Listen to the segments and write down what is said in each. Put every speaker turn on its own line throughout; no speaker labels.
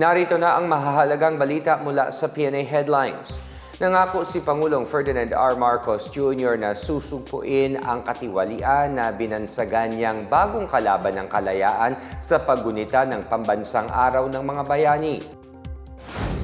Narito na ang mahahalagang balita mula sa PNA Headlines. Nangako si Pangulong Ferdinand R. Marcos Jr. na susugpuin ang katiwalian na binansagan niyang bagong kalaban ng kalayaan sa paggunita ng pambansang araw ng mga bayani.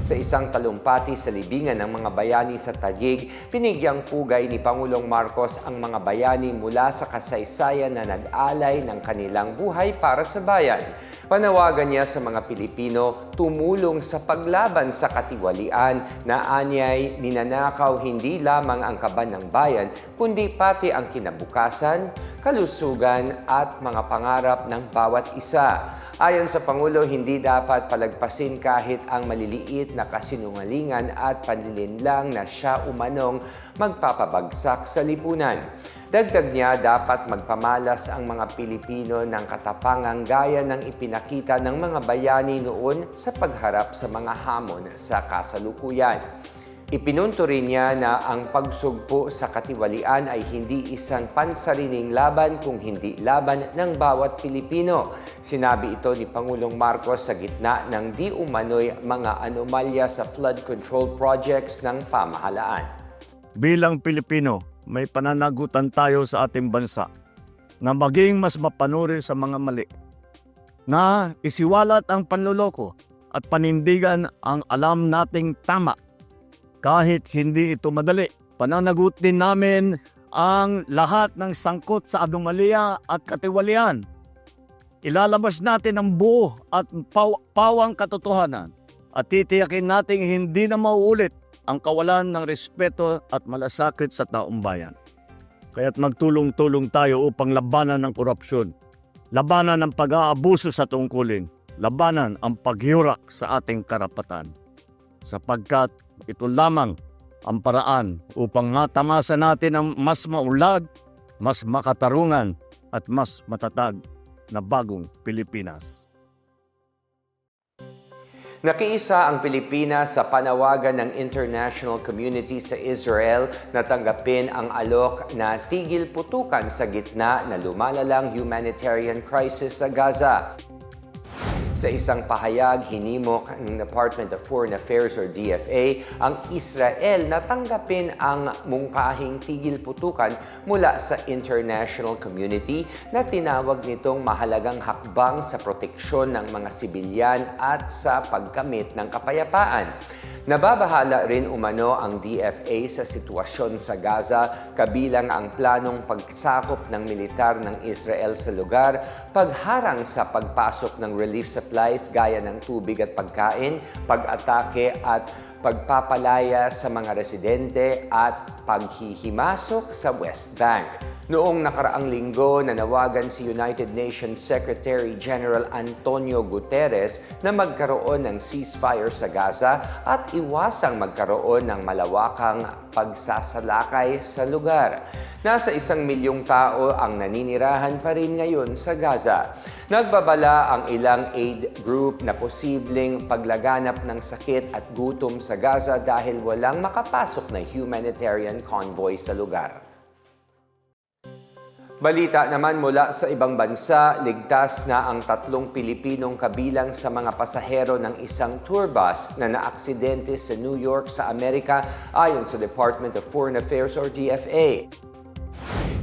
Sa isang talumpati sa libingan ng mga bayani sa Tagig, pinigyang pugay ni Pangulong Marcos ang mga bayani mula sa kasaysayan na nag-alay ng kanilang buhay para sa bayan. Panawagan niya sa mga Pilipino tumulong sa paglaban sa katiwalian na anyay ninanakaw hindi lamang ang kaban ng bayan, kundi pati ang kinabukasan, kalusugan at mga pangarap ng bawat isa. Ayon sa Pangulo, hindi dapat palagpasin kahit ang maliliit na kasinungalingan at panlilinlang na siya umanong magpapabagsak sa lipunan. Dagdag niya, dapat magpamalas ang mga Pilipino ng katapangang gaya ng ipinakita ng mga bayani noon sa pagharap sa mga hamon sa kasalukuyan. Ipinunto rin niya na ang pagsugpo sa katiwalian ay hindi isang pansariling laban kung hindi laban ng bawat Pilipino. Sinabi ito ni Pangulong Marcos sa gitna ng di umano'y mga anomalya sa flood control projects ng pamahalaan.
Bilang Pilipino, may pananagutan tayo sa ating bansa na maging mas mapanuri sa mga mali, na isiwalat ang panloloko at panindigan ang alam nating tama kahit hindi ito madali. Pananagutin namin ang lahat ng sangkot sa anomalya at katiwalian. Ilalabas natin ang buo at paw- pawang katotohanan at titiyakin nating hindi na mauulit ang kawalan ng respeto at malasakit sa taong bayan. Kaya't magtulong-tulong tayo upang labanan ng korupsyon, labanan ng pag-aabuso sa tungkulin, labanan ang paghiurak sa ating karapatan. Sapagkat ito lamang ang paraan upang matamasa natin ang mas maulag, mas makatarungan at mas matatag na bagong Pilipinas.
Nakiisa ang Pilipinas sa panawagan ng international community sa Israel na tanggapin ang alok na tigil putukan sa gitna na lumalalang humanitarian crisis sa Gaza. Sa isang pahayag, hinimok ng Department of Foreign Affairs or DFA ang Israel na tanggapin ang mungkahing tigil putukan mula sa international community na tinawag nitong mahalagang hakbang sa proteksyon ng mga sibilyan at sa pagkamit ng kapayapaan. Nababahala rin umano ang DFA sa sitwasyon sa Gaza kabilang ang planong pagsakop ng militar ng Israel sa lugar, pagharang sa pagpasok ng relief supplies gaya ng tubig at pagkain, pag-atake at pagpapalaya sa mga residente at paghihimasok sa West Bank. Noong nakaraang linggo, nanawagan si United Nations Secretary General Antonio Guterres na magkaroon ng ceasefire sa Gaza at iwasang magkaroon ng malawakang pagsasalakay sa lugar. Nasa isang milyong tao ang naninirahan pa rin ngayon sa Gaza. Nagbabala ang ilang aid group na posibleng paglaganap ng sakit at gutom sa Gaza dahil walang makapasok na humanitarian convoy sa lugar. Balita naman mula sa ibang bansa, ligtas na ang tatlong Pilipinong kabilang sa mga pasahero ng isang tour bus na naaksidente sa New York sa Amerika ayon sa Department of Foreign Affairs or DFA.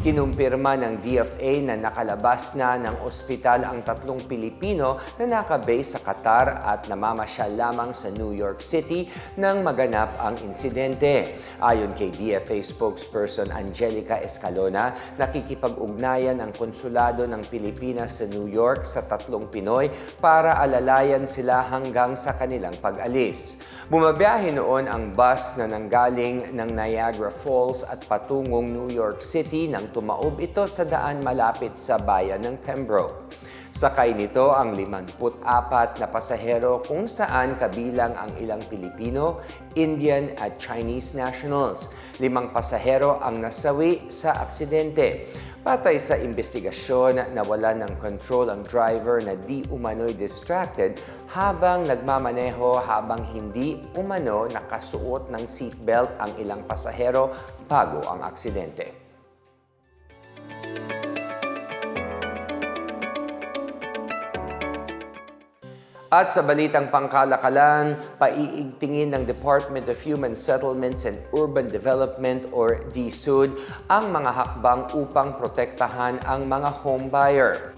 Kinumpirma ng DFA na nakalabas na ng ospital ang tatlong Pilipino na nakabase sa Qatar at namamasyal lamang sa New York City nang maganap ang insidente. Ayon kay DFA spokesperson Angelica Escalona, nakikipag-ugnayan ang konsulado ng Pilipinas sa New York sa tatlong Pinoy para alalayan sila hanggang sa kanilang pag-alis. Bumabiyahe noon ang bus na nanggaling ng Niagara Falls at patungong New York City nang tumaob ito sa daan malapit sa bayan ng Pembroke. Sakay nito ang 54 na pasahero kung saan kabilang ang ilang Pilipino, Indian at Chinese nationals. Limang pasahero ang nasawi sa aksidente. Patay sa investigasyon na wala ng control ang driver na di umano'y distracted habang nagmamaneho habang hindi umano nakasuot ng seatbelt ang ilang pasahero bago ang aksidente. At sa balitang pangkalakalan, paiigtingin ng Department of Human Settlements and Urban Development or DSUD ang mga hakbang upang protektahan ang mga home buyer.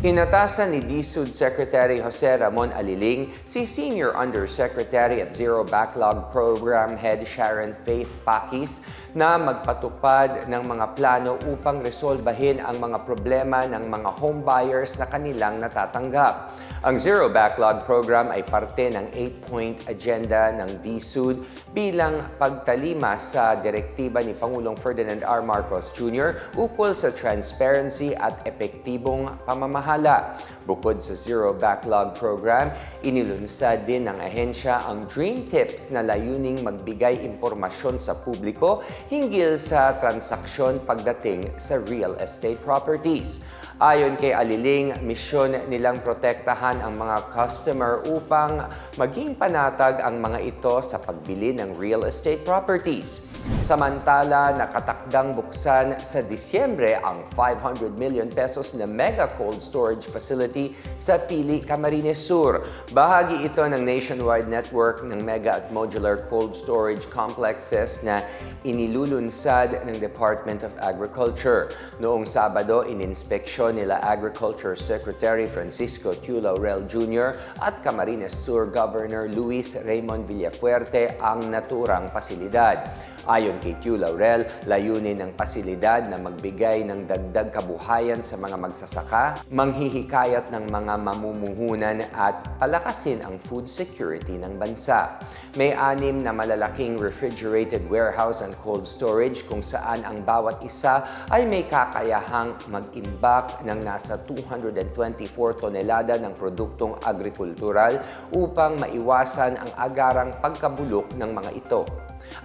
Inatasan ni DSUD Secretary Jose Ramon Aliling si Senior Undersecretary at Zero Backlog Program Head Sharon Faith Pakis na magpatupad ng mga plano upang resolbahin ang mga problema ng mga home buyers na kanilang natatanggap. Ang Zero Backlog Program ay parte ng 8-point agenda ng DSUD bilang pagtalima sa direktiba ni Pangulong Ferdinand R. Marcos Jr. ukol sa transparency at epektibong pamamahala. لا Bukod sa Zero Backlog Program, inilunsad din ng ahensya ang Dream Tips na layuning magbigay impormasyon sa publiko hinggil sa transaksyon pagdating sa real estate properties. Ayon kay Aliling, misyon nilang protektahan ang mga customer upang maging panatag ang mga ito sa pagbili ng real estate properties. Samantala, nakatakdang buksan sa Disyembre ang 500 million pesos na mega cold storage facility sa Pili, Camarines Sur. Bahagi ito ng nationwide network ng mega at modular cold storage complexes na inilulunsad ng Department of Agriculture. Noong Sabado, ininspeksyon nila Agriculture Secretary Francisco Q. Laurel Jr. at Camarines Sur Governor Luis Raymond Villafuerte ang naturang pasilidad. Ayon kay Q. Laurel, layunin ng pasilidad na magbigay ng dagdag kabuhayan sa mga magsasaka, manghihikayat ng mga mamumuhunan at palakasin ang food security ng bansa. May anim na malalaking refrigerated warehouse and cold storage kung saan ang bawat isa ay may kakayahang mag-imbak ng nasa 224 tonelada ng produktong agrikultural upang maiwasan ang agarang pagkabulok ng mga ito.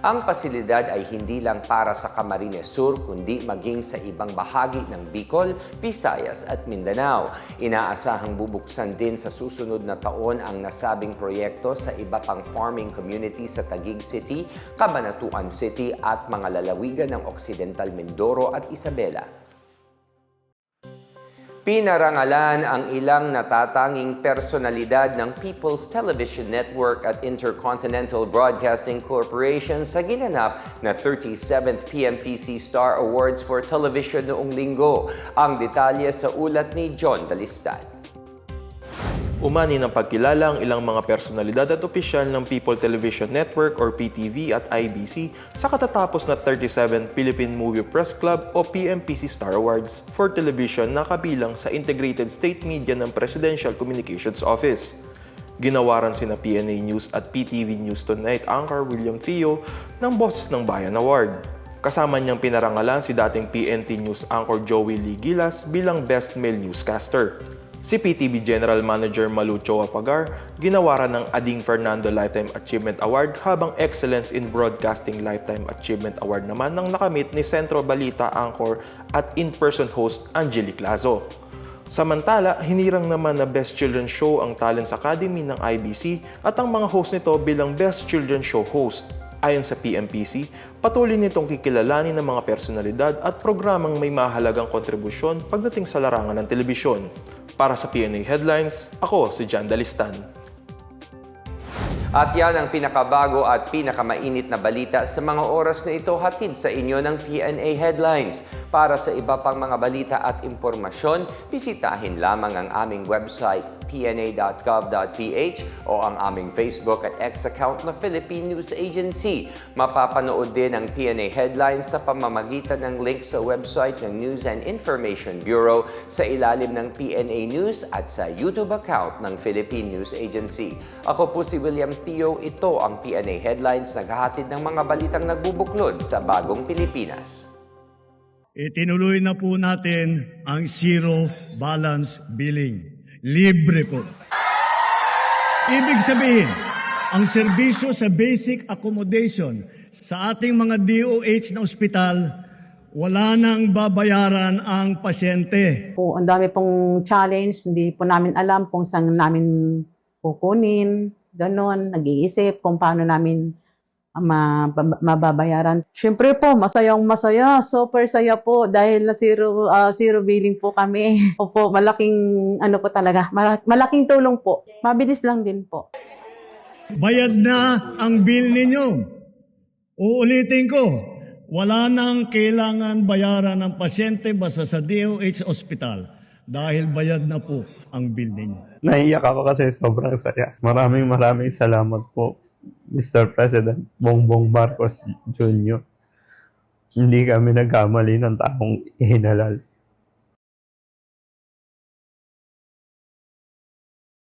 Ang pasilidad ay hindi lang para sa Camarines Sur kundi maging sa ibang bahagi ng Bicol, Visayas at Mindanao. Inaasahang bubuksan din sa susunod na taon ang nasabing proyekto sa iba pang farming community sa Taguig City, Cabanatuan City at mga lalawigan ng Occidental Mindoro at Isabela. Pinarangalan ang ilang natatanging personalidad ng People's Television Network at Intercontinental Broadcasting Corporation sa ginanap na 37th PMPC Star Awards for Television noong linggo. Ang detalye sa ulat ni John Dalistad.
Umani ng pagkilala ang ilang mga personalidad at opisyal ng People Television Network or PTV at IBC sa katatapos na 37 Philippine Movie Press Club o PMPC Star Awards for Television na kabilang sa Integrated State Media ng Presidential Communications Office. Ginawaran sina PNA News at PTV News Tonight anchor William Theo ng Boses ng Bayan Award. Kasama niyang pinarangalan si dating PNT News anchor Joey Lee Gilas bilang Best Male Newscaster. Si PTV General Manager Malucho Apagar ginawaran ng Ading Fernando Lifetime Achievement Award habang Excellence in Broadcasting Lifetime Achievement Award naman ng nakamit ni Centro Balita Anchor at in-person host Angelique Lazo. Samantala, hinirang naman na Best Children's Show ang Talents Academy ng IBC at ang mga host nito bilang Best Children's Show host. Ayon sa PMPC, patuloy nitong kikilalanin ng mga personalidad at programang may mahalagang kontribusyon pagdating sa larangan ng telebisyon. Para sa PNA Headlines, ako si John Dalistan.
At yan ang pinakabago at pinakamainit na balita sa mga oras na ito hatid sa inyo ng PNA Headlines. Para sa iba pang mga balita at impormasyon, bisitahin lamang ang aming website pna.gov.ph o ang aming Facebook at X account na Philippine News Agency. Mapapanood din ang PNA Headlines sa pamamagitan ng link sa website ng News and Information Bureau sa ilalim ng PNA News at sa YouTube account ng Philippine News Agency. Ako po si William Theo. Ito ang PNA Headlines naghahatid ng mga balitang nagbubuklod sa bagong Pilipinas.
Itinuloy na po natin ang zero balance billing. Libre po. Ibig sabihin, ang serbisyo sa basic accommodation sa ating mga DOH na ospital, wala nang babayaran ang pasyente.
po, ang dami pong challenge, hindi po namin alam kung saan namin kukunin, ganon, nag-iisip kung paano namin mababayaran. Siyempre po, masayang masaya, super saya po dahil na zero, ah, zero billing po kami. Opo, malaking ano po talaga, mala- malaking tulong po. Mabilis lang din po.
Bayad na ang bill ninyo. Uulitin ko, wala nang kailangan bayaran ng pasyente basta sa DOH Hospital dahil bayad na po ang bill ninyo.
Naiyak ako kasi sobrang saya. Maraming maraming salamat po, Mr. President Bongbong Marcos Jr. Hindi kami nagkamali ng taong ihinalal.